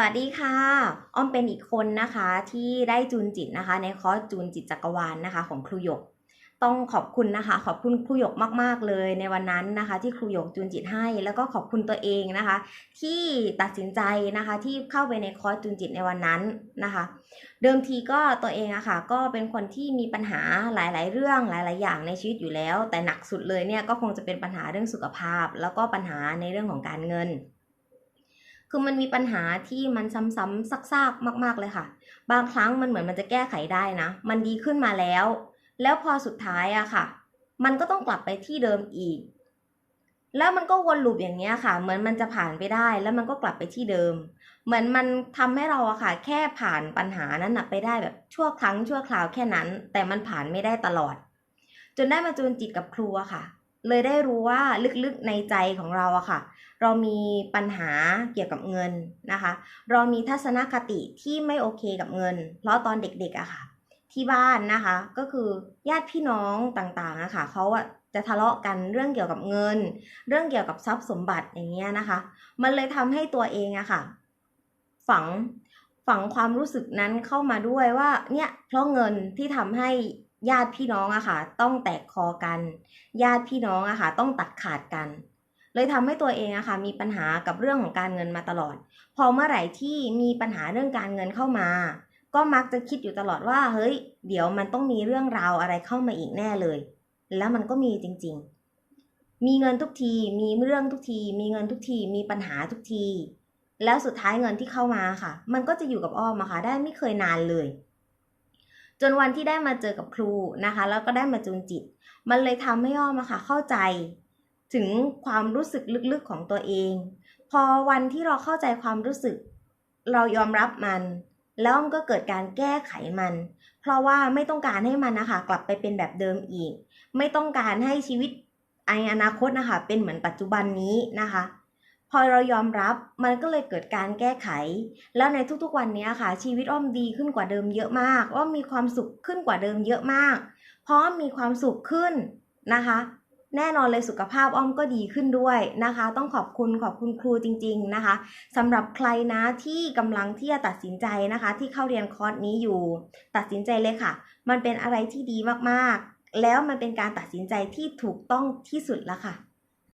สวัสดีค่ะ อ้อมเป็นอีกคนนะคะที่ได้จูนจิตนะคะ ในคอร์สจูนจิตจักรวาลนะคะ ของครูหยก ต้องขอบคุณนะคะ ขอบคุณครูหยกมาก ๆ เลยในวันนั้นนะคะ ที่ครูหยกจูนจิตให้ แล้วก็ขอบคุณตัวเองนะคะ ที่ตัดสินใจนะคะที่เข้าไปในคอร์สจูนจิตในวันนั้นนะคะ เดิมทีก็ตัวเองอะค่ะก็เป็นคนที่มีปัญหาหลาย ๆ เรื่องหลาย ๆ อย่างในชีวิตอยู่แล้ว แต่หนักสุดเลยเนี่ยก็คงจะเป็นปัญหาเรื่องสุขภาพ แล้วก็ปัญหาในเรื่องของการเงิน คือมันมีปัญหาที่มันซ้ำๆซากๆมาก ๆเลยค่ะ บางครั้งมันเหมือนมันจะแก้ไขได้นะ มันดีขึ้นมาแล้ว แล้วพอสุดท้ายอะค่ะ มันก็ต้องกลับไปที่เดิมอีก แล้วมันก็วนลูปอย่างเนี้ยค่ะ เหมือนมันจะผ่านไปได้ แล้วมันก็กลับไปที่เดิม เหมือนมันทำให้เราอะค่ะ แค่ผ่านปัญหานั้นนะไปได้แบบชั่วครั้งชั่วคราวแค่นั้น แต่มันผ่านไม่ได้ตลอด จนได้มาจูนจิตกับครูอะค่ะ เลยได้รู้ว่าลึกๆในใจของเราอะค่ะ เรามีปัญหาเกี่ยวกับเงินนะคะ เรามีทัศนคติที่ไม่โอเคกับเงิน เพราะตอนเด็กๆอะค่ะ ที่บ้านนะคะ ก็คือญาติพี่น้องต่างๆอะค่ะเขาอะจะทะเลาะกันเรื่องเกี่ยวกับเงิน เรื่องเกี่ยวกับทรัพย์สมบัติอย่างเงี้ยนะคะ มันเลยทำให้ตัวเองอะค่ะ ฝังฝังความรู้สึกนั้นเข้ามาด้วยว่าเนี่ยเพราะเงินที่ทำให้ ญาติพี่น้องอะค่ะ ต้องแตกคอกัน ญาติพี่น้องอะค่ะ ต้องตัดขาดกัน เลยทำให้ตัวเองอะค่ะ มีปัญหากับเรื่องของการเงินมาตลอด พอเมื่อไหร่ที่มีปัญหาเรื่องการเงินเข้ามา ก็มักจะคิดอยู่ตลอดว่า เฮ้ย เดี๋ยวมันต้องมีเรื่องราวอะไรเข้ามาอีกแน่เลย แล้วมันก็มีจริง ๆ มีเงินทุกที มีเรื่องทุกที มีเงินทุกที มีปัญหาทุกที แล้วสุดท้ายเงินที่เข้ามาค่ะ มันก็จะอยู่กับอ้อมอะค่ะ ได้ไม่เคยนานเลย จนวันที่ได้มาเจอกับครูนะคะ แล้วก็ได้มาจูนจิต มันเลยทำให้อ้อมอะค่ะเข้าใจ ถึงความรู้สึกลึกๆของตัวเอง พอวันที่เราเข้าใจความรู้สึก เรายอมรับมัน แล้วมันก็เกิดการแก้ไขมัน เพราะว่าไม่ต้องการให้มันนะคะกลับไปเป็นแบบเดิมอีก ไม่ต้องการให้ชีวิตในอนาคตนะคะเป็นเหมือนปัจจุบันนี้นะคะ พอเรายอมรับมันก็เลยเกิดการแก้ไข แล้วในทุกๆวันนี้ค่ะ ชีวิตอ้อมดีขึ้นกว่าเดิมเยอะมากอ้อมมีความสุขขึ้นกว่าเดิมเยอะมาก เพราะมีความสุขขึ้นนะคะ แน่นอนเลยสุขภาพอ้อมก็ดีขึ้นด้วยนะคะ ต้องขอบคุณขอบคุณครูจริง ๆนะคะสำหรับใครนะที่กำลังที่จะตัดสินใจนะคะ ที่เข้าเรียนคอร์สนี้อยู่ ตัดสินใจเลยค่ะ มันเป็นอะไรที่ดีมากๆ แล้วมันเป็นการตัดสินใจที่ถูกต้องที่สุดแล้วค่ะ